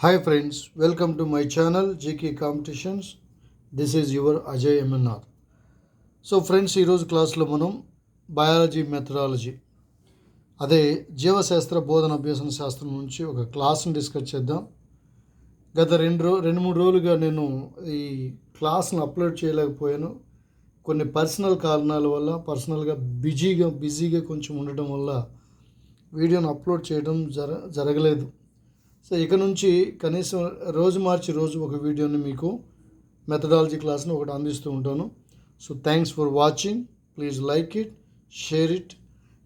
Hi friends welcome to my channel GK competitions this is your Ajay M N R so friends ఈరోజు క్లాస్లో మనం biology methodology అదే జీవశాస్త్ర బోధన అభ్యసన శాస్త్రం నుంచి ఒక క్లాస్ని డిస్కస్ చేద్దాం. గత రెండు రో రెండు మూడు రోజులుగా నేను ఈ క్లాస్ను అప్లోడ్ చేయలేకపోయాను. కొన్ని పర్సనల్ కారణాల వల్ల పర్సనల్గా బిజీగా బిజీగా కొంచెం ఉండటం వల్ల వీడియోను అప్లోడ్ చేయడం జర జరగలేదు. సో ఇక నుంచి కనీసం రోజు మార్చి రోజు ఒక వీడియోని మీకు మెథడాలజీ క్లాస్ని ఒకటి అందిస్తూ ఉంటాను. So thanks for watching please like it share it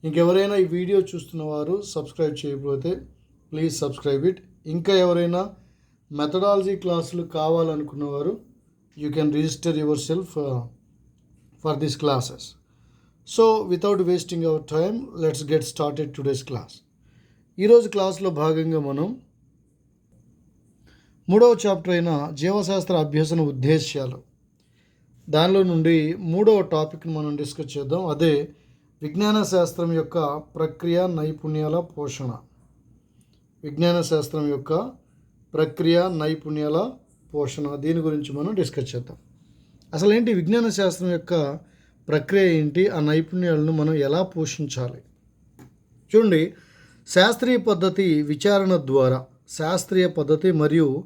ఇంకెవరైనా ఈ వీడియో చూస్తున్న వారు సబ్స్క్రైబ్ చేయకపోతే ప్లీజ్ సబ్స్క్రైబ్ ఇట్ ఇంకా ఎవరైనా మెథడాలజీ క్లాసులు కావాలనుకున్నవారు you can register yourself for these classes so without wasting our time let's get started today's class ఈరోజు క్లాస్లో భాగంగా మనం మూడవ చాప్టర్ అయిన జీవశాస్త్ర అభ్యసన ఉద్దేశ్యాలు. దానిలో నుండి మూడవ టాపిక్ని మనం డిస్కస్ చేద్దాం. అదే విజ్ఞాన శాస్త్రం యొక్క ప్రక్రియ నైపుణ్యాల పోషణ. విజ్ఞాన శాస్త్రం యొక్క ప్రక్రియ నైపుణ్యాల పోషణ దీని గురించి మనం డిస్కస్ చేద్దాం. అసలు ఏంటి విజ్ఞాన శాస్త్రం యొక్క ప్రక్రియ ఏంటి? ఆ నైపుణ్యాలను మనం ఎలా పోషించాలి? చూడండి శాస్త్రీయ పద్ధతి విచారణ ద్వారా శాస్త్రీయ పద్ధతి మరియు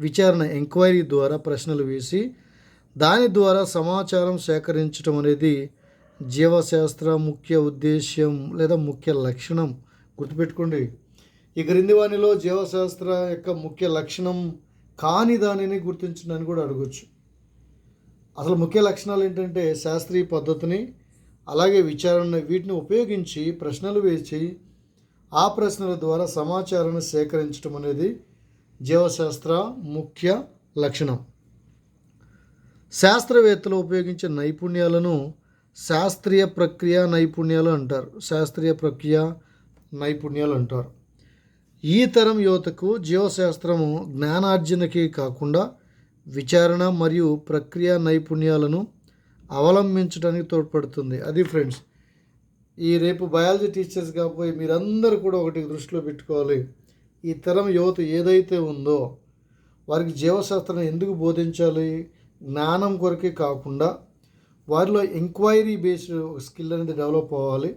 విచారణ ఎంక్వైరీ ద్వారా ప్రశ్నలు వేసి దాని ద్వారా సమాచారం సేకరించడం అనేది జీవశాస్త్ర ముఖ్య ఉద్దేశ్యం లేదా ముఖ్య లక్షణం. గుర్తుపెట్టుకోండి. ఈ క్రింది వానిలో జీవశాస్త్ర యొక్క ముఖ్య లక్షణం కాని దానిని గుర్తించడానికి కూడా అడగచ్చు. అసలు ముఖ్య లక్షణాలు ఏంటంటే శాస్త్రీయ పద్ధతిని అలాగే విచారణ వీటిని ఉపయోగించి ప్రశ్నలు వేసి ఆ ప్రశ్నల ద్వారా సమాచారాన్ని సేకరించడం అనేది జీవశాస్త్ర ముఖ్య లక్షణం. శాస్త్రవేత్తలు ఉపయోగించే నైపుణ్యాలను శాస్త్రీయ ప్రక్రియ నైపుణ్యాలు అంటారు. శాస్త్రీయ ప్రక్రియ నైపుణ్యాలు అంటారు. ఈ తరం యువతకు జీవశాస్త్రము జ్ఞానార్జనకి కాకుండా విచారణ మరియు ప్రక్రియ నైపుణ్యాలను అవలంబించడానికి తోడ్పడుతుంది. అది ఫ్రెండ్స్ ఈ రేపు బయాలజీ టీచర్స్ కాబోయి మీరందరూ కూడా ఒకటి దృష్టిలో పెట్టుకోవాలి. ఈ తరం యువత ఏదైతే ఉందో వారికి జీవశాస్త్రం ఎందుకు బోధించాలి? జ్ఞానం కొరకే కాకుండా వారిలో ఎంక్వైరీ బేస్డ్ స్కిల్ అనేది డెవలప్ అవ్వాలి.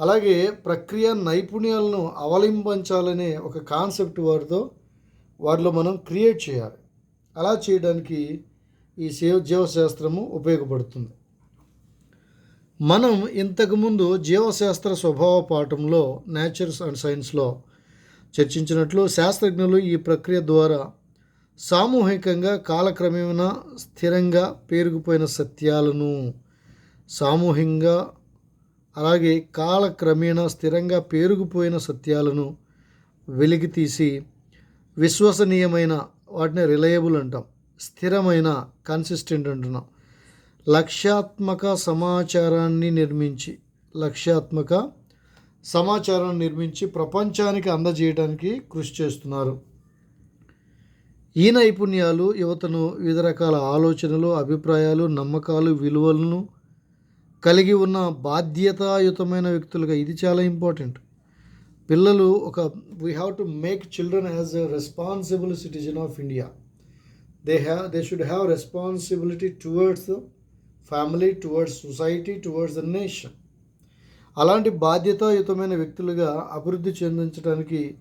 అలాగే ప్రక్రియ నైపుణ్యాలను అవలంబించాలనే ఒక కాన్సెప్ట్ వారితో వారిలో మనం క్రియేట్ చేయాలి. అలా చేయడానికి ఈ సేవ జీవశాస్త్రము ఉపయోగపడుతుంది. మనం ఇంతకుముందు జీవశాస్త్ర స్వభావ పాఠంలో నేచర్స్ అండ్ సైన్స్లో చర్చించినట్లు శాస్త్రజ్ఞులు ఈ ప్రక్రియ ద్వారా సామూహికంగా కాలక్రమేణా స్థిరంగా పేరుకుపోయిన సత్యాలను సామూహికంగా అలాగే కాలక్రమేణా స్థిరంగా పేరుకుపోయిన సత్యాలను వెలికితీసి విశ్వసనీయమైన వాటిని రిలయబుల్ అంటాం. స్థిరమైన కన్సిస్టెంట్ అంటున్నాం. లక్ష్యాత్మక సమాచారాన్ని నిర్మించి లక్ష్యాత్మక సమాచారాన్ని నిర్మించి ప్రపంచానికి అందజేయడానికి కృషి చేస్తున్నారు. ఈ నైపుణ్యాలు యువతను వివిధ రకాల ఆలోచనలు అభిప్రాయాలు నమ్మకాలు విలువలను కలిగి ఉన్న బాధ్యతాయుతమైన వ్యక్తులుగా ఇది చాలా ఇంపార్టెంట్. పిల్లలు ఒక we have to make children as a responsible citizen of India they have they should have responsibility towards family towards society towards the nation అలాంటి బాధ్యతాయుతమైన వ్యక్తులుగా అభివృద్ధి చెందించడానికి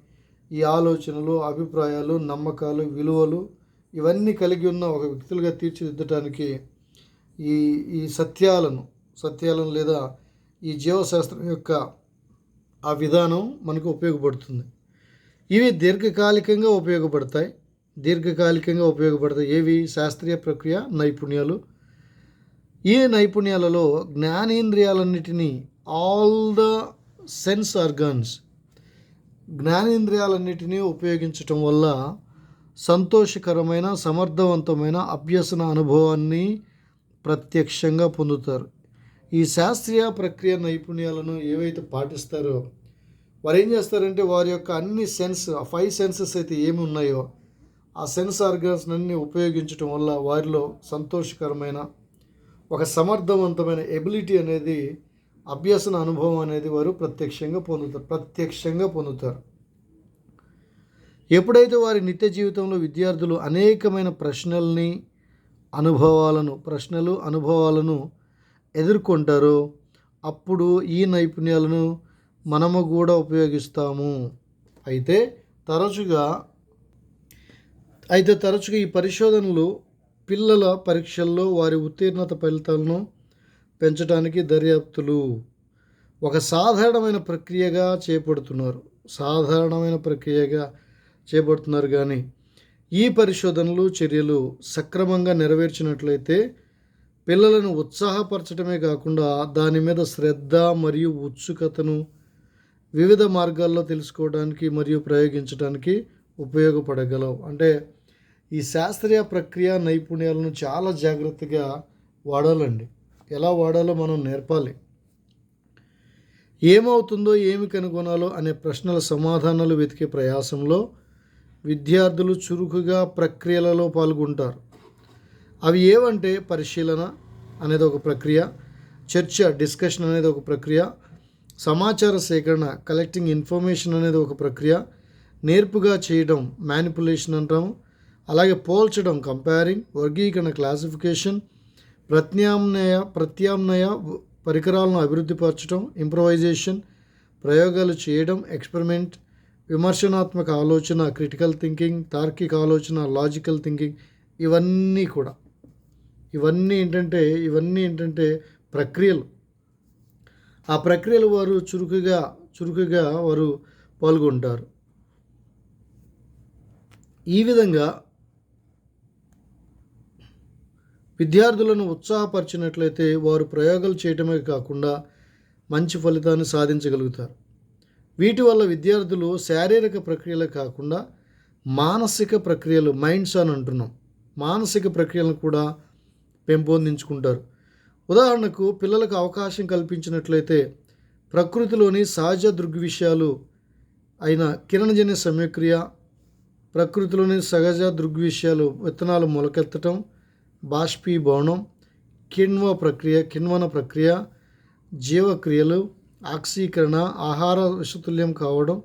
ఈ ఆలోచనలు అభిప్రాయాలు నమ్మకాలు విలువలు ఇవన్నీ కలిగి ఉన్న ఒక వ్యక్తులుగా తీర్చిదిద్దడానికి ఈ ఈ సత్యాలను సత్యాలను లేదా ఈ జీవశాస్త్రం యొక్క ఆ విధానం మనకు ఉపయోగపడుతుంది. ఇవి దీర్ఘకాలికంగా ఉపయోగపడతాయి. దీర్ఘకాలికంగా ఉపయోగపడతాయి. ఏవి? శాస్త్రీయ ప్రక్రియ నైపుణ్యాలు. ఈ నైపుణ్యాలలో జ్ఞానేంద్రియాలన్నిటినీ ఆల్ ద సెన్స్ ఆర్గాన్స్ జ్ఞానేంద్రియాలన్నిటినీ ఉపయోగించటం వల్ల సంతోషకరమైన సమర్థవంతమైన అభ్యసన అనుభవాన్ని ప్రత్యక్షంగా పొందుతారు. ఈ శాస్త్రీయ ప్రక్రియ నైపుణ్యాలను ఏవైతే పాటిస్తారో వారు ఏం చేస్తారంటే వారి యొక్క అన్ని సెన్స్ ఫైవ్ సెన్సెస్ అయితే ఏమి ఉన్నాయో ఆ సెన్స్ ఆర్గన్స్ అన్ని ఉపయోగించడం వల్ల వారిలో సంతోషకరమైన ఒక సమర్థవంతమైన ఎబిలిటీ అనేది అభ్యసన అనుభవం అనేది వారు ప్రత్యక్షంగా పొందుతారు ప్రత్యక్షంగా పొందుతారు. ఎప్పుడైతే వారి నిత్య జీవితంలో విద్యార్థులు అనేకమైన ప్రశ్నల్ని అనుభవాలను ప్రశ్నలు అనుభవాలను ఎదుర్కొంటారో అప్పుడు ఈ నైపుణ్యాలను మనము కూడా ఉపయోగిస్తాము. అయితే తరచుగా అయితే తరచుగా ఈ పరిశోధనలు పిల్లల పరీక్షల్లో వారి ఉత్తీర్ణత ఫలితాలను పెంచడానికి దర్యాప్తులు. ఒక సాధారణమైన ప్రక్రియగా చేపడుతున్నారు. సాధారణమైన ప్రక్రియగా చేపడుతున్నారు కానీ ఈ పరిశోధనలు చర్యలు సక్రమంగా నెరవేర్చినట్లయితే పిల్లలను ఉత్సాహపరచడమే కాకుండా దాని మీద శ్రద్ధ మరియు ఉత్సుకతను వివిధ మార్గాల్లో తెలుసుకోవడానికి మరియు ప్రయోగించడానికి ఉపయోగపడగలవు. అంటే ఈ శాస్త్రీయ ప్రక్రియ నైపుణ్యాలను చాలా జాగ్రత్తగా వాడాలండి. ఎలా వాడాలో మనం నేర్పాలి. ఏమవుతుందో ఏమి కనుగొనాలో అనే ప్రశ్నల సమాధానాలు వెతికే ప్రయాసంలో విద్యార్థులు చురుకుగా ప్రక్రియలలో పాల్గొంటారు. అవి ఏవంటే పరిశీలన అనేది ఒక ప్రక్రియ చర్చ డిస్కషన్ అనేది ఒక ప్రక్రియ సమాచార సేకరణ కలెక్టింగ్ ఇన్ఫర్మేషన్ అనేది ఒక ప్రక్రియ నేర్పుగా చేయడం మ్యానిపులేషన్ అంటాము అలాగే పోల్చడం కంపేరింగ్ వర్గీకరణ క్లాసిఫికేషన్ ప్రత్యామ్నాయ ప్రత్యామ్నాయ పరికరాలను అభివృద్ధిపరచడం ఇంప్రవైజేషన్ ప్రయోగాలు చేయడం ఎక్స్పెరిమెంట్ విమర్శనాత్మక ఆలోచన క్రిటికల్ థింకింగ్ తార్కిక ఆలోచన లాజికల్ థింకింగ్ ఇవన్నీ కూడా. ఇవన్నీ ఏంటంటే ఇవన్నీ ఏంటంటే ప్రక్రియలు. ఆ ప్రక్రియలు వారు చురుకుగా చురుకుగా వారు పాల్గొంటారు. ఈ విధంగా విద్యార్థులను ఉత్సాహపరిచినట్లయితే వారు ప్రయోగాలు చేయటమే కాకుండా మంచి ఫలితాన్ని సాధించగలుగుతారు. వీటి వల్ల విద్యార్థులు శారీరక ప్రక్రియలు కాకుండా మానసిక ప్రక్రియలు మైండ్స్ అని అంటున్నాం. మానసిక ప్రక్రియలను కూడా పెంపొందించుకుంటారు. ఉదాహరణకు పిల్లలకు అవకాశం కల్పించినట్లయితే ప్రకృతిలోని సహజ దృగ్విషయాలు అయిన కిరణజన్య సమయక్రియ ప్రకృతిలోని సహజ దృగ్విషయాలు విత్తనాలు మొలకెత్తటం బాష్పీభవనం కిణ్వ ప్రక్రియ కిణ్వన ప్రక్రియ జీవక్రియలు ఆక్సీకరణ ఆహార విషతుల్యం కావడం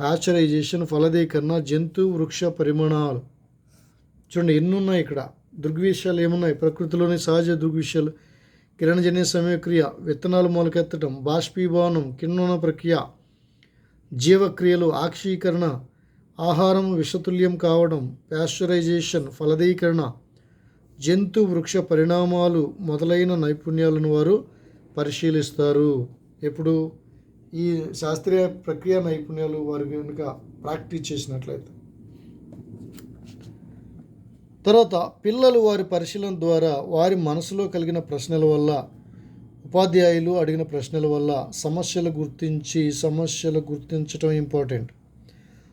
ప్యాచరైజేషన్ ఫలదీకరణ జంతు వృక్ష పరిమాణాలు. చూడండి ఎన్నున్నాయి ఇక్కడ? దృగ్విషయాలు ఏమున్నాయి? ప్రకృతిలోని సహజ దృగ్విషయాలు. కిరణజన్య సమయక్రియ విత్తనాలు మొలకెత్తడం బాష్పీభవనం కిణ్వన ప్రక్రియ జీవక్రియలు ఆక్షీకరణ ఆహారం విషతుల్యం కావడం ప్యాస్చరైజేషన్ ఫలదీకరణ జంతు వృక్ష పరిణామాలు మొదలైన నైపుణ్యాలను వారు పరిశీలిస్తారు. ఎప్పుడు? ఈ శాస్త్రీయ ప్రక్రియ నైపుణ్యాలు వారు కనుక ప్రాక్టీస్ చేసినట్లయితే. తర్వాత పిల్లలు వారి పరిశీలన ద్వారా వారి మనసులో కలిగిన ప్రశ్నల వల్ల ఉపాధ్యాయులు అడిగిన ప్రశ్నల వల్ల సమస్యలు గుర్తించి సమస్యలు గుర్తించడం ఇంపార్టెంట్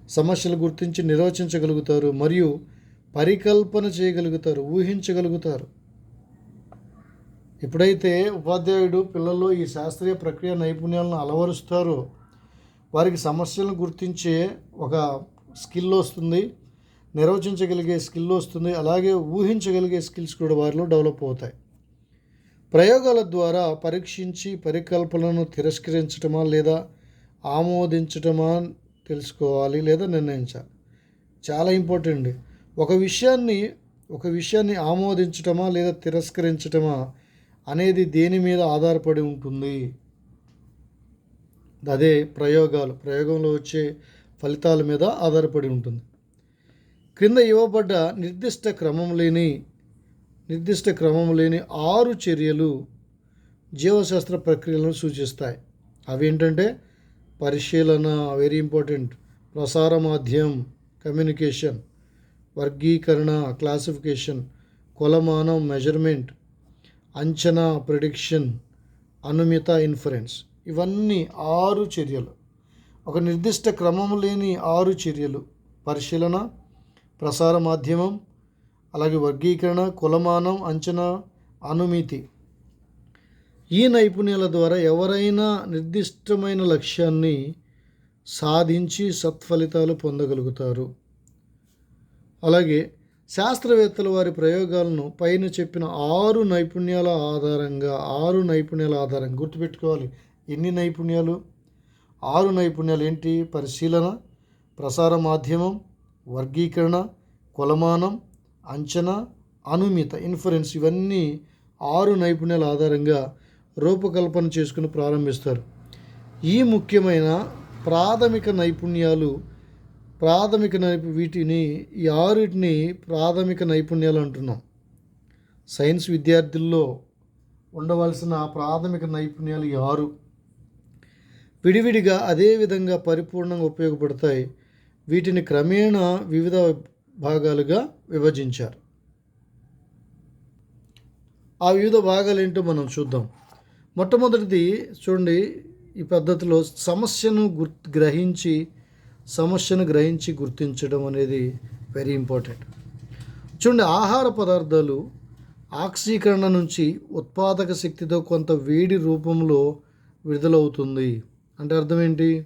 సమస్యలు గుర్తించి నిర్వచించగలుగుతారు. మరియు పరికల్పన చేయగలుగుతారు ఊహించగలుగుతారు. ఎప్పుడైతే ఉపాధ్యాయుడు పిల్లల్లో ఈ శాస్త్రీయ ప్రక్రియ నైపుణ్యాలను అలవరుస్తారో వారికి సమస్యలను గుర్తించే ఒక స్కిల్ వస్తుంది నిర్వచించగలిగే స్కిల్ వస్తుంది అలాగే ఊహించగలిగే స్కిల్స్ కూడా వారిలో డెవలప్ అవుతాయి. ప్రయోగాల ద్వారా పరీక్షించి పరికల్పనను తిరస్కరించటమా లేదా ఆమోదించటమా తెలుసుకోవాలి లేదా నిర్ణయించాలి. చాలా ఇంపార్టెంట్. ఒక విషయాన్ని ఒక విషయాన్ని ఆమోదించటమా లేదా తిరస్కరించటమా అనేది దేని మీద ఆధారపడి ఉంటుంది? అదే ప్రయోగాలు. ప్రయోగంలో వచ్చే ఫలితాల మీద ఆధారపడి ఉంటుంది. క్రింద ఇవ్వబడ్డ నిర్దిష్ట క్రమం లేని నిర్దిష్ట క్రమం లేని ఆరు చర్యలు జీవశాస్త్ర ప్రక్రియలను సూచిస్తాయి. అవి ఏంటంటే పరిశీలన వెరీ ఇంపార్టెంట్ ప్రసార మాధ్యం కమ్యూనికేషన్ వర్గీకరణ క్లాసిఫికేషన్ కొలమానం మెజర్మెంట్ అంచనా ప్రిడిక్షన్ అనుమిత ఇన్ఫరెన్స్ ఇవన్నీ ఆరు చర్యలు. ఒక నిర్దిష్ట క్రమం లేని ఆరు చర్యలు. పరిశీలన ప్రసార మాధ్యమం అలాగే వర్గీకరణ కొలమానం అంచనా అనుమితి. ఈ నైపుణ్యాల ద్వారా ఎవరైనా నిర్దిష్టమైన లక్ష్యాన్ని సాధించి సత్ఫలితాలు పొందగలుగుతారు. అలాగే శాస్త్రవేత్తలు వారి ప్రయోగాలను పైన చెప్పిన ఆరు నైపుణ్యాల ఆధారంగా ఆరు నైపుణ్యాల ఆధారంగా గుర్తుపెట్టుకోవాలి. ఎన్ని నైపుణ్యాలు? ఆరు నైపుణ్యాలు ఏంటి? పరిశీలన ప్రసార మాధ్యమం వర్గీకరణ కొలమానం అంచనా అనుమిత ఇన్ఫరెన్స్ ఇవన్నీ ఆరు నైపుణ్యాల ఆధారంగా రూపకల్పన చేసుకుని ప్రారంభిస్తారు. ఈ ముఖ్యమైన ప్రాథమిక నైపుణ్యాలు ప్రాథమిక నైపు వీటిని ఈ ఆరుటిని ప్రాథమిక నైపుణ్యాలు అంటున్నాం. సైన్స్ విద్యార్థుల్లో ఉండవలసిన ప్రాథమిక నైపుణ్యాలు ఈ ఆరు. విడివిడిగా అదే విధంగా పరిపూర్ణంగా ఉపయోగపడతాయి. వీటిని క్రమేణా వివిధ భాగాలుగా విభజించారు. ఆ వివిధ భాగాలు ఏంటో మనం చూద్దాం. మొట్టమొదటిది చూడండి ఈ పద్ధతిలో సమస్యను గుర్ గ్రహించి సమస్యను గ్రహించి గుర్తించడం అనేది వెరీ ఇంపార్టెంట్ చూడండి ఆహార పదార్థాలు ఆక్సీకరణ నుంచి ఉత్పాదక శక్తితో కొంత వేడి రూపంలో విడుదలవుతుంది. అంటే అర్థం ఏంటి?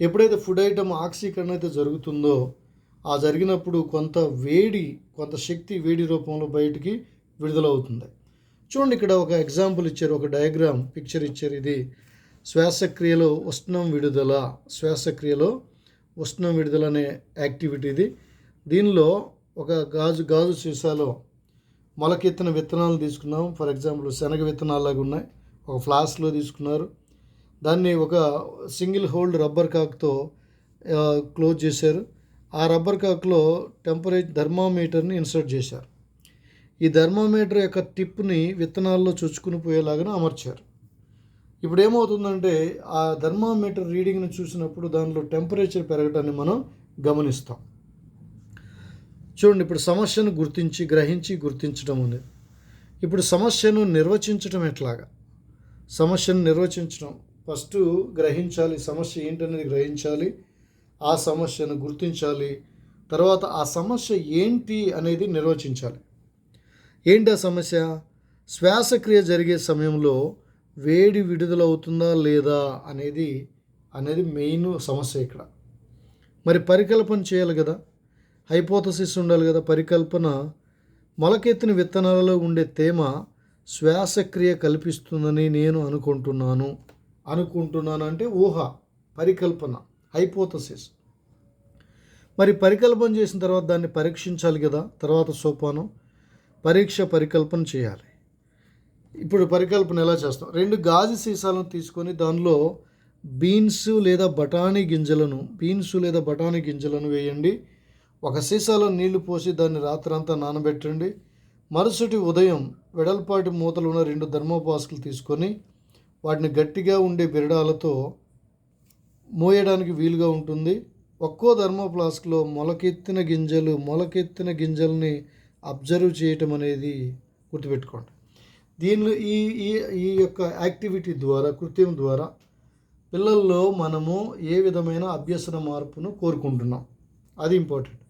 ఎప్పుడైతే ఫుడ్ ఐటమ్ ఆక్సీకరణ అయితే జరుగుతుందో ఆ జరిగినప్పుడు కొంత వేడి కొంత శక్తి వేడి రూపంలో బయటికి విడుదలవుతుంది. చూడండి ఇక్కడ ఒక ఎగ్జాంపుల్ ఇచ్చారు ఒక డయాగ్రామ్ పిక్చర్ ఇచ్చారు ఇది. శ్వాసక్రియలో ఉష్ణం విడుదల శ్వాసక్రియలో ఉష్ణం విడుదల అనే యాక్టివిటీ ఇది. దీనిలో ఒక గాజు గాజు సీసాలో మొలకెత్తిన విత్తనాలు తీసుకున్నాం. ఫర్ ఎగ్జాంపుల్ శనగ విత్తనాలాగా ఉన్నాయి. ఒక ఫ్లాస్క్లో తీసుకున్నారు. దాన్ని ఒక సింగిల్ హోల్డ్ రబ్బర్ కాక్తో క్లోజ్ చేశారు. ఆ రబ్బర్ కాక్లో టెంపరేచర్ థర్మామీటర్ని ఇన్సర్ట్ చేశారు. ఈ థర్మామీటర్ యొక్క టిప్ని విత్తనాల్లో చొచ్చుకుని పోయేలాగానే అమర్చారు. ఇప్పుడు ఏమవుతుందంటే ఆ థర్మామీటర్ రీడింగ్ని చూసినప్పుడు దానిలో టెంపరేచర్ పెరగటాన్ని మనం గమనిస్తాం. చూడండి ఇప్పుడు సమస్యను గుర్తించి గ్రహించి గుర్తించడం ఉంది. ఇప్పుడు సమస్యను నిర్వచించడం ఎట్లాగా? సమస్యను నిర్వచించడం ఫస్ట్ గ్రహించాలి సమస్య ఏంటనేది గ్రహించాలి ఆ సమస్యను గుర్తించాలి తర్వాత ఆ సమస్య ఏంటి అనేది నిర్వచించాలి. ఏంటి ఆ సమస్య? శ్వాసక్రియ జరిగే సమయంలో వేడి విడుదలవుతుందా లేదా అనేది అనేది మెయిన్ సమస్య ఇక్కడ. మరి పరికల్పన చేయాలి కదా. హైపోథసిస్ ఉండాలి కదా. పరికల్పన మొలకెత్తిన విత్తనాలలో ఉండే తేమ శ్వాసక్రియ కల్పిస్తుందని నేను అనుకుంటున్నాను. అనుకుంటున్నాను అంటే ఊహ పరికల్పన హైపోథసిస్. మరి పరికల్పన చేసిన తర్వాత దాన్ని పరీక్షించాలి కదా. తర్వాత సోపానం పరీక్ష పరికల్పన చేయాలి. ఇప్పుడు పరికల్పన ఎలా చేస్తాం? రెండు గాజు సీసాలను తీసుకొని దానిలో బీన్స్ లేదా బఠానీ గింజలను బీన్స్ లేదా బఠానీ గింజలను వేయండి. ఒక సీసాలో నీళ్ళు పోసి దాన్ని రాత్రంతా నానబెట్టండి. మరుసటి ఉదయం వెడల్పాటి మూతలు ఉన్న రెండు ధర్మోపాసులు తీసుకొని వాటిని గట్టిగా ఉండే బిరడాలతో మోయడానికి వీలుగా ఉంటుంది. ఒక్కో ధర్మోప్లాస్క్లో మొలకెత్తిన గింజలు మొలకెత్తిన గింజల్ని అబ్జర్వ్ చేయటం అనేది గుర్తుపెట్టుకోండి. దీనిలో ఈ ఈ ఈ యొక్క యాక్టివిటీ ద్వారా కృత్యం ద్వారా పిల్లల్లో మనము ఏ విధమైన అభ్యసన మార్పును కోరుకుంటున్నాం? అది ఇంపార్టెంట్.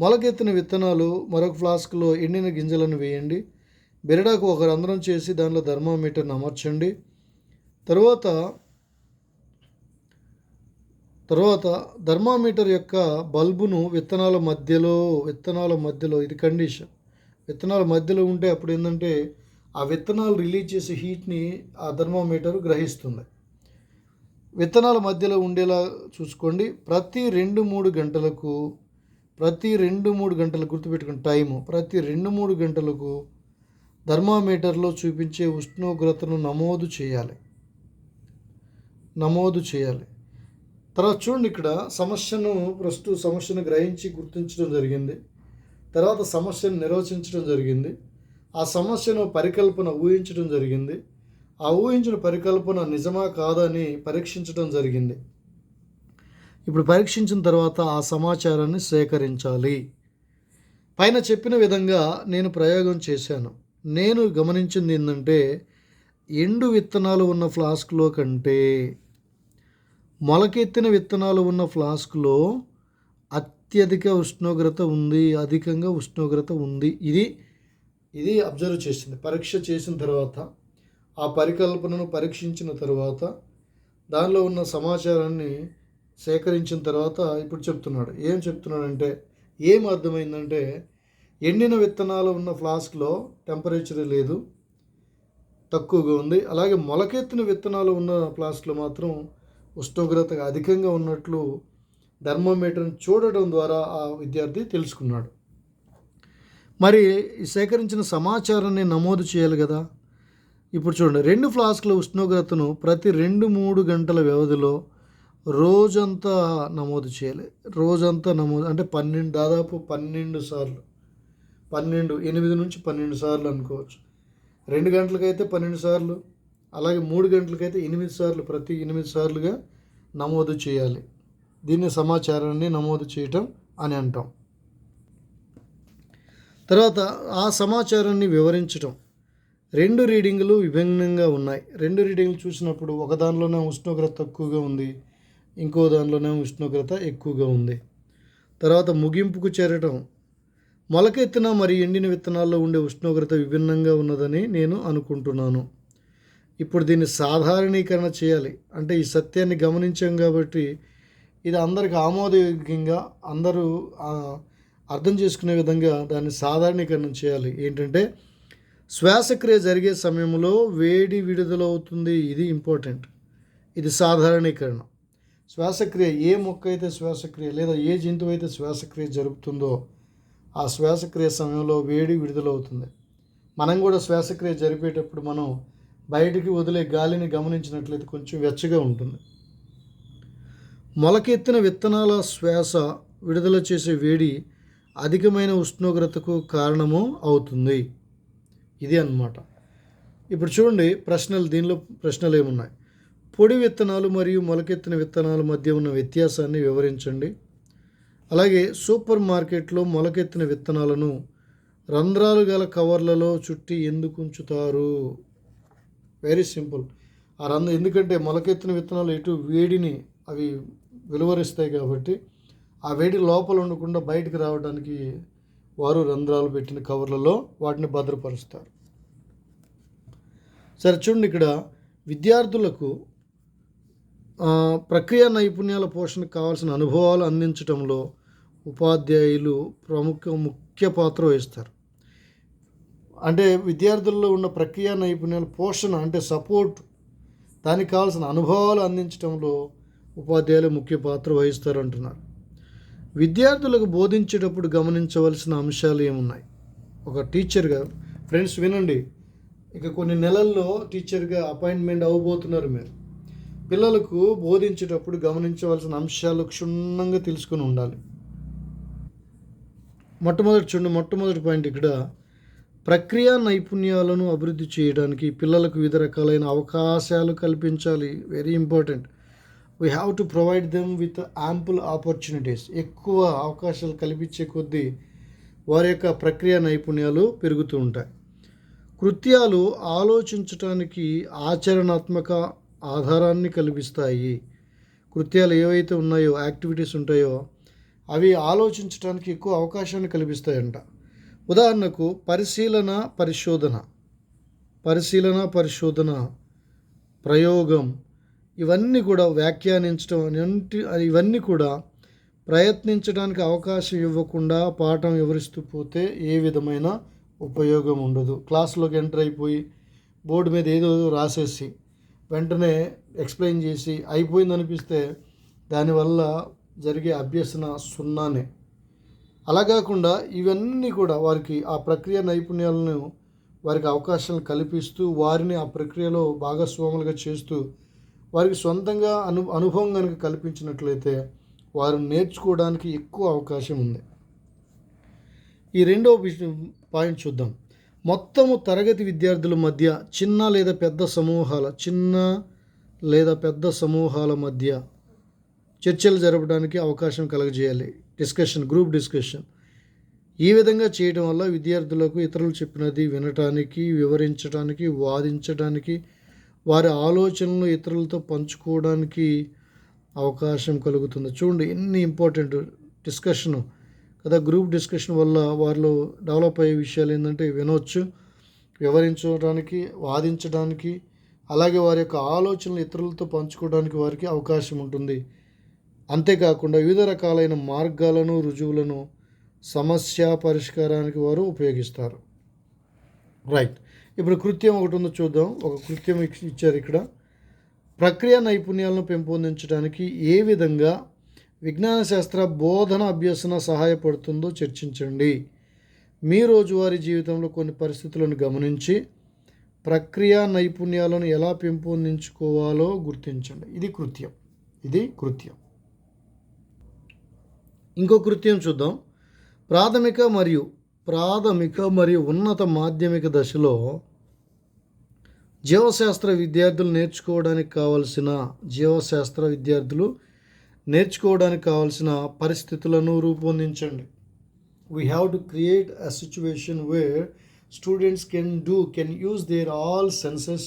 మొలకెత్తిన విత్తనాలు మరొక ఫ్లాస్క్లో ఎండిన గింజలను వేయండి. బెరడాకు ఒక రంధ్రం చేసి దానిలో థర్మామీటర్ని అమర్చండి. తర్వాత తర్వాత థర్మామీటర్ యొక్క బల్బును విత్తనాల మధ్యలో విత్తనాల మధ్యలో ఇది కండిషన్. విత్తనాల మధ్యలో ఉంటే అప్పుడు ఏంటంటే ఆ విత్తనాలు రిలీజ్ చేసే హీట్ని ఆ థర్మోమీటర్ గ్రహిస్తుంది. విత్తనాల మధ్యలో ఉండేలా చూసుకోండి. ప్రతి రెండు మూడు గంటలకు ప్రతి రెండు మూడు గంటలకు గుర్తుపెట్టుకుని టైము ప్రతి రెండు మూడు గంటలకు థర్మామీటర్లో చూపించే ఉష్ణోగ్రతను నమోదు చేయాలి. నమోదు చేయాలి. తర్వాత చూడండి ఇక్కడ సమస్యను ప్రస్తుత సమస్యను గ్రహించి గుర్తించడం జరిగింది. తర్వాత సమస్యను నిర్వచించడం జరిగింది. ఆ సమస్యను పరికల్పన ఊహించడం జరిగింది. ఆ ఊహించిన పరికల్పన నిజమా కాదా అని పరీక్షించడం జరిగింది. ఇప్పుడు పరీక్షించిన తర్వాత ఆ సమాచారాన్ని సేకరించాలి. పైన చెప్పిన విధంగా నేను ప్రయోగం చేశాను. నేను గమనించింది ఏంటంటే ఎండు విత్తనాలు ఉన్న ఫ్లాస్క్లో కంటే మొలకెత్తిన విత్తనాలు ఉన్న ఫ్లాస్క్లో అత్యధిక ఉష్ణోగ్రత ఉంది అధికంగా ఉష్ణోగ్రత ఉంది. ఇది ఇది అబ్జర్వ్ చేసింది. పరీక్ష చేసిన తర్వాత ఆ పరికల్పనను పరీక్షించిన తర్వాత దానిలో ఉన్న సమాచారాన్ని సేకరించిన తర్వాత ఇప్పుడు చెప్తున్నాడు. ఏం చెప్తున్నాడంటే ఏం అర్థమైందంటే ఎండిన విత్తనాలు ఉన్న ఫ్లాస్క్లో టెంపరేచర్ లేదు తక్కువగా ఉంది. అలాగే మొలకెత్తిన విత్తనాలు ఉన్న ఫ్లాస్క్లో మాత్రం ఉష్ణోగ్రత అధికంగా ఉన్నట్లు థర్మోమీటర్ని చూడటం ద్వారా ఆ విద్యార్థి తెలుసుకున్నాడు. మరి సేకరించిన సమాచారాన్ని నమోదు చేయాలి కదా. ఇప్పుడు చూడండి రెండు ఫ్లాస్క్ల ఉష్ణోగ్రతను ప్రతి రెండు మూడు గంటల వ్యవధిలో రోజంతా నమోదు చేయాలి. రోజంతా నమోదు అంటే పన్నెండు దాదాపు పన్నెండు సార్లు పన్నెండు ఎనిమిది నుంచి పన్నెండు సార్లు అనుకోవచ్చు. రెండు గంటలకైతే పన్నెండు సార్లు అలాగే మూడు గంటలకైతే ఎనిమిది సార్లు ప్రతి ఎనిమిది సార్లుగా నమోదు చేయాలి. దీన్ని సమాచారాన్ని నమోదు చేయటం అని అంటాం. తర్వాత ఆ సమాచారాన్ని వివరించటం. రెండు రీడింగులు విభిన్నంగా ఉన్నాయి. రెండు రీడింగ్లు చూసినప్పుడు ఒక దానిలోనే ఉష్ణోగ్రత తక్కువగా ఉంది. ఇంకో దానిలోనే ఉష్ణోగ్రత ఎక్కువగా ఉంది. తర్వాత ముగింపుకు చేరటం. మొలకెత్తిన మరియు ఎండిన విత్తనాల్లో ఉండే ఉష్ణోగ్రత విభిన్నంగా ఉన్నదని నేను అనుకుంటున్నాను. ఇప్పుడు దీన్ని సాధారణీకరణ చేయాలి. అంటే ఈ సత్యాన్ని గమనించాం కాబట్టి ఇది అందరికి ఆమోదయోగ్యంగా అందరూ అర్థం చేసుకునే విధంగా దాన్ని సాధారణీకరణ చేయాలి. ఏంటంటే శ్వాసక్రియ జరిగే సమయంలో వేడి విడుదలవుతుంది. ఇది ఇంపార్టెంట్. ఇది సాధారణీకరణ. శ్వాసక్రియ ఏ మొక్క అయితే శ్వాసక్రియ లేదా ఏ జంతువు అయితే శ్వాసక్రియ జరుపుతుందో ఆ శ్వాసక్రియ సమయంలో వేడి విడుదలవుతుంది. మనం కూడా శ్వాసక్రియ జరిపేటప్పుడు మనం బయటికి వదిలే గాలిని గమనించినట్లయితే కొంచెం వెచ్చగా ఉంటుంది. మొలకెత్తిన విత్తనాల శ్వాస విడుదల చేసే వేడి అధికమైన ఉష్ణోగ్రతకు కారణము అవుతుంది. ఇది అన్నమాట. ఇప్పుడు చూడండి ప్రశ్నలు దీనిలో ప్రశ్నలు ఏమున్నాయి? పొడి విత్తనాలు మరియు మొలకెత్తిన విత్తనాల మధ్య ఉన్న వ్యత్యాసాన్ని వివరించండి. అలాగే సూపర్ మార్కెట్లో మొలకెత్తిన విత్తనాలను రంధ్రాలు గల కవర్లలో చుట్టి ఎందుకు ఉంచుతారు? వెరీ సింపుల్ ఆ రంధ్ర ఎందుకంటే మొలకెత్తిన విత్తనాలు ఎటు వేడిని అవి వెలువరిస్తాయి కాబట్టి ఆ వేడి లోపల ఉండకుండా బయటికి రావడానికి వారు రంధ్రాలు పెట్టిన కవర్లలో వాటిని భద్రపరుస్తారు. సరే చూడండి ఇక్కడ విద్యార్థులకు ప్రక్రియ నైపుణ్యాల పోషణకు కావాల్సిన అనుభవాలు అందించడంలో ఉపాధ్యాయులు ప్రముఖ ముఖ్య పాత్ర వహిస్తారు. అంటే విద్యార్థుల్లో ఉన్న ప్రక్రియ నైపుణ్యాల పోషణ అంటే సపోర్ట్ దానికి కావాల్సిన అనుభవాలు అందించడంలో ఉపాధ్యాయులు ముఖ్య పాత్ర వహిస్తారు అంటున్నారు విద్యార్థులకు బోధించేటప్పుడు గమనించవలసిన అంశాలు ఏమున్నాయి? ఒక టీచర్గా ఫ్రెండ్స్ వినండి. ఇక కొన్ని నెలల్లో టీచర్గా అపాయింట్మెంట్ అవ్వబోతున్నారు మీరు. పిల్లలకు బోధించేటప్పుడు గమనించవలసిన అంశాలు క్షుణ్ణంగా తెలుసుకుని ఉండాలి. మొట్టమొదటి చూడండి మొట్టమొదటి పాయింట్ ఇక్కడ. ప్రక్రియ నైపుణ్యాలను అభివృద్ధి చేయడానికి పిల్లలకు వివిధ రకాలైన అవకాశాలు కల్పించాలి. Very important we have to provide them with ample opportunities ఎక్కువ అవకాశాలు కల్పించే కొద్దీ వారి యొక్క ప్రక్రియ నైపుణ్యాలు పెరుగుతూ ఉంటాయి. కృత్యాలు ఆలోచించటానికి ఆచరణాత్మక ఆధారాన్ని కల్పిస్తాయి కృత్యాలు ఏవైతే ఉన్నాయో యాక్టివిటీస్ ఉంటాయో అవి ఆలోచించడానికి ఎక్కువ అవకాశాన్ని కల్పిస్తాయంట ఉదాహరణకు పరిశీలన పరిశోధన. పరిశీలన పరిశోధన ప్రయోగం ఇవన్నీ కూడా వ్యాఖ్యానించడం ఇవన్నీ కూడా ప్రయత్నించడానికి అవకాశం ఇవ్వకుండా పాఠం వివరిస్తూ పోతే ఏ విధమైన ఉపయోగం ఉండదు. క్లాస్లోకి ఎంటర్ అయిపోయి బోర్డు మీద ఏదో రాసేసి వెంటనే ఎక్స్ప్లెయిన్ చేసి అయిపోయింది అనిపిస్తే దానివల్ల జరిగే అభ్యసన సున్నానే. అలా కాకుండా ఇవన్నీ కూడా వారికి ఆ ప్రక్రియ నైపుణ్యాలను వారికి అవకాశాలు కల్పిస్తూ వారిని ఆ ప్రక్రియలో భాగస్వాములుగా చేస్తూ వారికి సొంతంగా అను అనుభవం కనుక కల్పించినట్లయితే వారు నేర్చుకోవడానికి ఎక్కువ అవకాశం ఉంది. ఈ రెండవ విషయం పాయింట్ చూద్దాం. మొత్తము తరగతి విద్యార్థుల మధ్య చిన్న లేదా పెద్ద సమూహాల చిన్న లేదా పెద్ద సమూహాల మధ్య చర్చలు జరపడానికి అవకాశం కలగజేయాలి. Discussion group discussion. ఈ విధంగా చేయడం వల్ల విద్యార్థులకు ఇతరులు చెప్పినది వినటానికి వివరించడానికి వాదించడానికి వారి ఆలోచనలు ఇతరులతో పంచుకోవడానికి అవకాశం కలుగుతుంది. చూడండి ఎన్ని ఇంపార్టెంట్ డిస్కషను కదా గ్రూప్ డిస్కషన్ వల్ల వారిలో డెవలప్ అయ్యే విషయాలు ఏంటంటే వినవచ్చు వివరించడానికి వాదించడానికి అలాగే వారి యొక్క ఆలోచనలు ఇతరులతో పంచుకోవడానికి వారికి అవకాశం ఉంటుంది. అంతేకాకుండా వివిధ రకాలైన మార్గాలను రుజువులను సమస్య పరిష్కారానికి వారు ఉపయోగిస్తారు. రైట్. ఇప్పుడు కృత్యం ఒకటి ఉందో చూద్దాం. ఒక కృత్యం ఇచ్చారు ఇక్కడ. ప్రక్రియ నైపుణ్యాలను పెంపొందించడానికి ఏ విధంగా విజ్ఞాన శాస్త్ర బోధన అభ్యసన సహాయపడుతుందో చర్చించండి. మీ రోజువారీ జీవితంలో కొన్ని పరిస్థితులను గమనించి ప్రక్రియ నైపుణ్యాలను ఎలా పెంపొందించుకోవాలో గుర్తించండి. ఇది కృత్యం. ఇది కృత్యం. ఇంకో కృత్యం చూద్దాం. ప్రాథమిక మరియు ప్రాథమిక మరియు ఉన్నత మాధ్యమిక దశలో జీవశాస్త్ర విద్యార్థులు నేర్చుకోవడానికి కావలసిన జీవశాస్త్ర విద్యార్థులు నేర్చుకోవడానికి కావలసిన పరిస్థితులను రూపొందించండి. We have to create a situation where students can do can use their all senses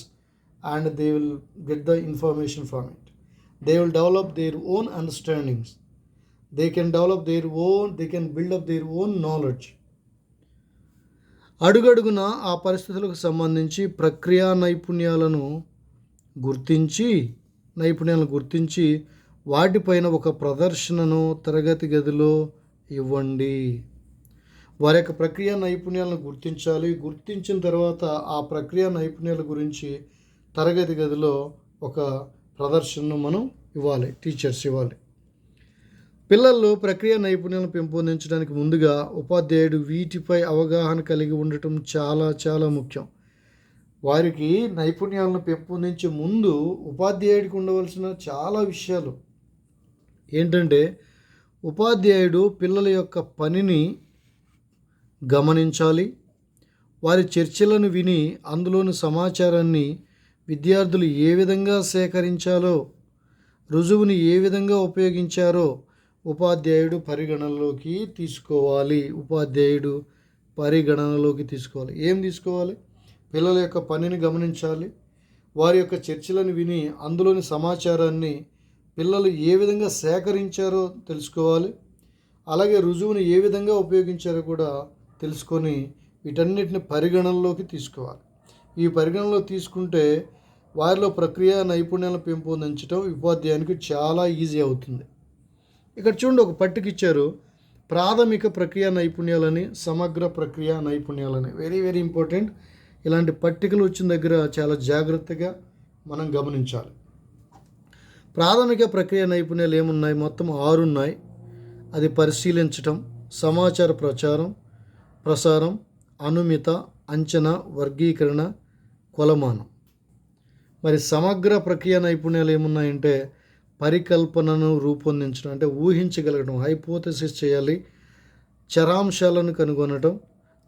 and they will get the information from it they will develop their own understandings they can develop their own they can build up their own knowledge అడుగడుగున ఆ పరిస్థితులకు సంబంధించి ప్రక్రియా నైపుణ్యాలను గుర్తించి నైపుణ్యాలను గుర్తించి వాటిపైన ఒక ప్రదర్శనను తరగతి గదిలో ఇవ్వండి. వారి యొక్క ప్రక్రియ నైపుణ్యాలను గుర్తించాలి. గుర్తించిన తర్వాత ఆ ప్రక్రియ నైపుణ్యాల గురించి తరగతి గదిలో ఒక ప్రదర్శనను మనం ఇవ్వాలి. టీచర్స్ ఇవ్వాలి. పిల్లల్లో ప్రక్రియ నైపుణ్యాలను పెంపొందించడానికి ముందుగా ఉపాధ్యాయుడు వీటిపై అవగాహన కలిగి ఉండటం చాలా చాలా ముఖ్యం. వారికి నైపుణ్యాలను పెంపొందించే ముందు ఉపాధ్యాయుడికి ఉండవలసిన చాలా విషయాలు. ఏంటంటే ఉపాధ్యాయుడు పిల్లల యొక్క పనిని గమనించాలి. వారి చర్చలను విని అందులోని సమాచారాన్ని విద్యార్థులు ఏ విధంగా సేకరించాలో రుజువుని ఏ విధంగా ఉపయోగించారో ఉపాధ్యాయుడు పరిగణనలోకి తీసుకోవాలి. ఉపాధ్యాయుడు పరిగణనలోకి తీసుకోవాలి. ఏం తీసుకోవాలి? పిల్లల యొక్క పనిని గమనించాలి. వారి యొక్క చర్చలను విని అందులోని సమాచారాన్ని పిల్లలు ఏ విధంగా సేకరించారో తెలుసుకోవాలి. అలాగే రుజువుని ఏ విధంగా ఉపయోగించారో కూడా తెలుసుకొని వీటన్నిటిని పరిగణనలోకి తీసుకోవాలి. ఈ పరిగణనలో తీసుకుంటే వారిలో ప్రక్రియ నైపుణ్యాలను పెంపొందించడం ఉపాధ్యాయునికి చాలా ఈజీ అవుతుంది. ఇక్కడ చూడండి ఒక పట్టిక ఇచ్చారు. ప్రాథమిక ప్రక్రియ నైపుణ్యాలని సమగ్ర ప్రక్రియ నైపుణ్యాలని. వెరీ వెరీ ఇంపార్టెంట్ ఇలాంటి పట్టికలు వచ్చిన దగ్గర చాలా జాగ్రత్తగా మనం గమనించాలి. ప్రాథమిక ప్రక్రియ నైపుణ్యాలు ఏమున్నాయి? మొత్తం ఆరు ఉన్నాయి అది పరిశీలించటం సమాచార ప్రచారం ప్రసారం అనుమిత అంచనా వర్గీకరణ కొలమానం. మరి సమగ్ర ప్రక్రియ నైపుణ్యాలు ఏమున్నాయంటే పరికల్పనను రూపొందించడం అంటే ఊహించగలగడం హైపోథసిస్ చేయాలి చరాంశాలను కనుగొనటం.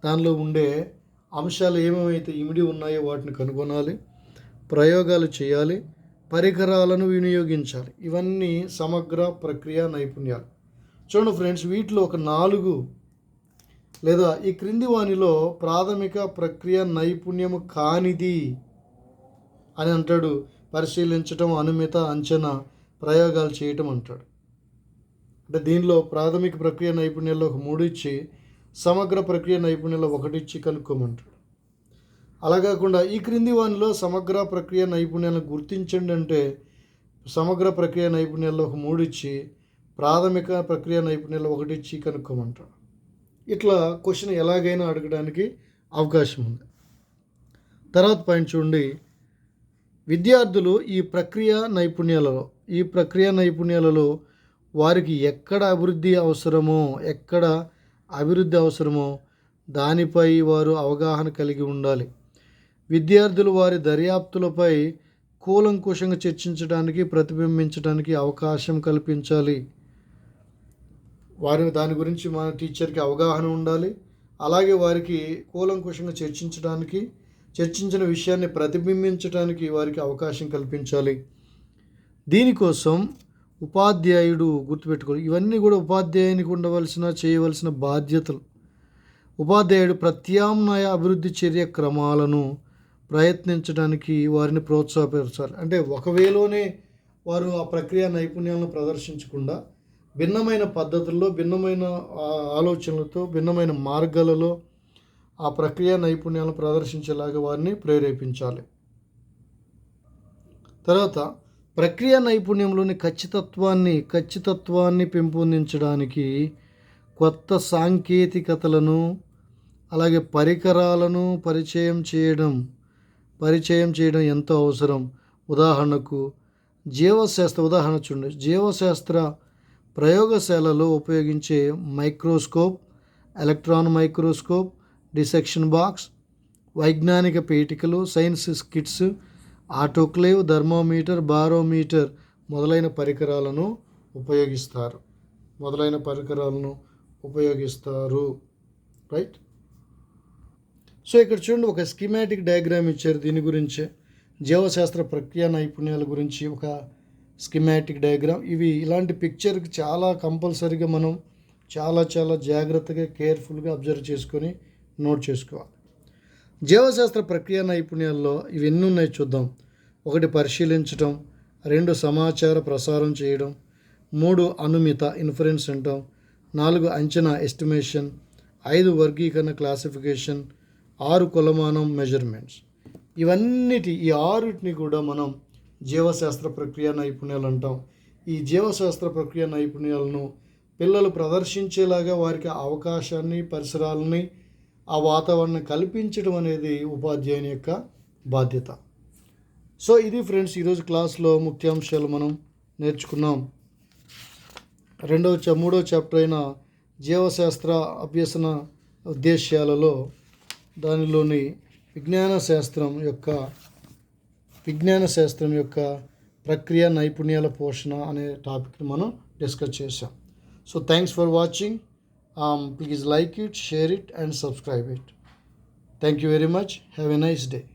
దానిలో ఉండే అంశాలు ఏమేమైతే ఇమిడి ఉన్నాయో వాటిని కనుగొనాలి ప్రయోగాలు చేయాలి పరికరాలను వినియోగించాలి. ఇవన్నీ సమగ్ర ప్రక్రియ నైపుణ్యాలు. చూడండి ఫ్రెండ్స్ వీటిలో ఒక నాలుగు లేదా ఈ క్రింది వానిలో ప్రాథమిక ప్రక్రియ నైపుణ్యము కానిది అని అంటాడు. పరిశీలించటం అనుమిత అంచనా ప్రయోగాలు చేయటం అంటాడు. అంటే దీనిలో ప్రాథమిక ప్రక్రియ నైపుణ్యాల్లో ఒక మూడు ఇచ్చి సమగ్ర ప్రక్రియ నైపుణ్యాల్లో ఒకటి ఇచ్చి కనుక్కోమంటాడు. అలా కాకుండా ఈ క్రింది వానిలో సమగ్ర ప్రక్రియ నైపుణ్యాలను గుర్తించండి అంటే సమగ్ర ప్రక్రియ నైపుణ్యాల్లో ఒక మూడు ఇచ్చి ప్రాథమిక ప్రక్రియ నైపుణ్యాలు ఒకటి ఇచ్చి కనుక్కోమంటాడు. ఇట్లా క్వశ్చన్ ఎలాగైనా అడగడానికి అవకాశం ఉంది. తర్వాత పాయింట్ చూడండి. విద్యార్థులు ఈ ప్రక్రియ నైపుణ్యాలలో ఈ ప్రక్రియ నైపుణ్యాలలో వారికి ఎక్కడ అభివృద్ధి అవసరమో ఎక్కడ అభివృద్ధి అవసరమో దానిపై వారు అవగాహన కలిగి ఉండాలి. విద్యార్థులు వారి దర్యాప్తులపై కూలంకుషంగా చర్చించడానికి ప్రతిబింబించడానికి అవకాశం కల్పించాలి. వారి దాని గురించి మన టీచర్కి అవగాహన ఉండాలి. అలాగే వారికి కూలంకుషంగా చర్చించడానికి చర్చించిన విషయాన్ని ప్రతిబింబించడానికి వారికి అవకాశం కల్పించాలి. దీనికోసం ఉపాధ్యాయుడు గుర్తుపెట్టుకోవాలి. ఇవన్నీ కూడా ఉపాధ్యాయునికి ఉండవలసిన చేయవలసిన బాధ్యతలు. ఉపాధ్యాయుడు ప్రత్యామ్నాయ అభివృద్ధి చర్య క్రమాలను ప్రయత్నించడానికి వారిని ప్రోత్సాహపరచాలి. అంటే ఒకవేళనే వారు ఆ ప్రక్రియ నైపుణ్యాలను ప్రదర్శించకుండా భిన్నమైన పద్ధతుల్లో భిన్నమైన ఆలోచనలతో భిన్నమైన మార్గాలలో ఆ ప్రక్రియ నైపుణ్యాలను ప్రదర్శించేలాగా వారిని ప్రేరేపించాలి. తర్వాత ప్రక్రియ నైపుణ్యంలోని ఖచ్చితత్వాన్ని ఖచ్చితత్వాన్ని పెంపొందించడానికి కొత్త సాంకేతికతలను అలాగే పరికరాలను పరిచయం చేయడం పరిచయం చేయడం ఎంతో అవసరం. ఉదాహరణకు జీవశాస్త్ర ఉదాహరణ చూడండి. జీవశాస్త్ర ప్రయోగశాలలో ఉపయోగించే microscope electron microscope dissection box వైజ్ఞానిక పీఠికలు science kits autoclave thermometer barometer మొదలైన పరికరాలను ఉపయోగిస్తారు. మొదలైన పరికరాలను ఉపయోగిస్తారు. రైట్? సో ఇక్కడ చూడండి ఒక స్కీమాటిక్ డయాగ్రామ్ ఇచ్చారు దీని గురించే. జీవశాస్త్ర ప్రక్రియ నైపుణ్యాల గురించి ఒక స్కిమాటిక్ డయాగ్రామ్. ఇవి ఇలాంటి పిక్చర్కి చాలా కంపల్సరీగా మనం చాలా చాలా జాగ్రత్తగా కేర్ఫుల్గా అబ్జర్వ్ చేసుకొని నోట్ చేసుకోవాలి. జీవశాస్త్ర ప్రక్రియ నైపుణ్యాల్లో ఇవి ఎన్ని ఉన్నాయి చూద్దాం. ఒకటి పరిశీలించటం రెండు సమాచార ప్రసారం చేయడం మూడు అనుమిత ఇన్ఫరెన్స్ అంటాం నాలుగు అంచనా ఎస్టిమేషన్ ఐదు వర్గీకరణ క్లాసిఫికేషన్ ఆరు కొలమానం మెజర్మెంట్స్. ఇవన్నిటి ఈ ఆరుటిని కూడా మనం జీవశాస్త్ర ప్రక్రియ నైపుణ్యాలు అంటాం. ఈ జీవశాస్త్ర ప్రక్రియ నైపుణ్యాలను పిల్లలు ప్రదర్శించేలాగా వారికి అవకాశాన్ని పరిసరాలని ఆ వాతావరణం కల్పించడం అనేది ఉపాధ్యాయుని యొక్క బాధ్యత. సో ఇది ఫ్రెండ్స్ ఈరోజు క్లాస్లో ముఖ్యాంశాలు మనం నేర్చుకున్నాం. రెండవ చ మూడవ చాప్టర్ అయిన జీవశాస్త్ర అభ్యసన ఉద్దేశ్యాలలో దానిలోని విజ్ఞాన శాస్త్రం యొక్క విజ్ఞాన శాస్త్రం యొక్క ప్రక్రియ నైపుణ్యాల పోషణ అనే టాపిక్ని మనం డిస్కస్ చేసాం so thanks for watching. um, please like it share it and subscribe it. Thank you very much. Have a nice day.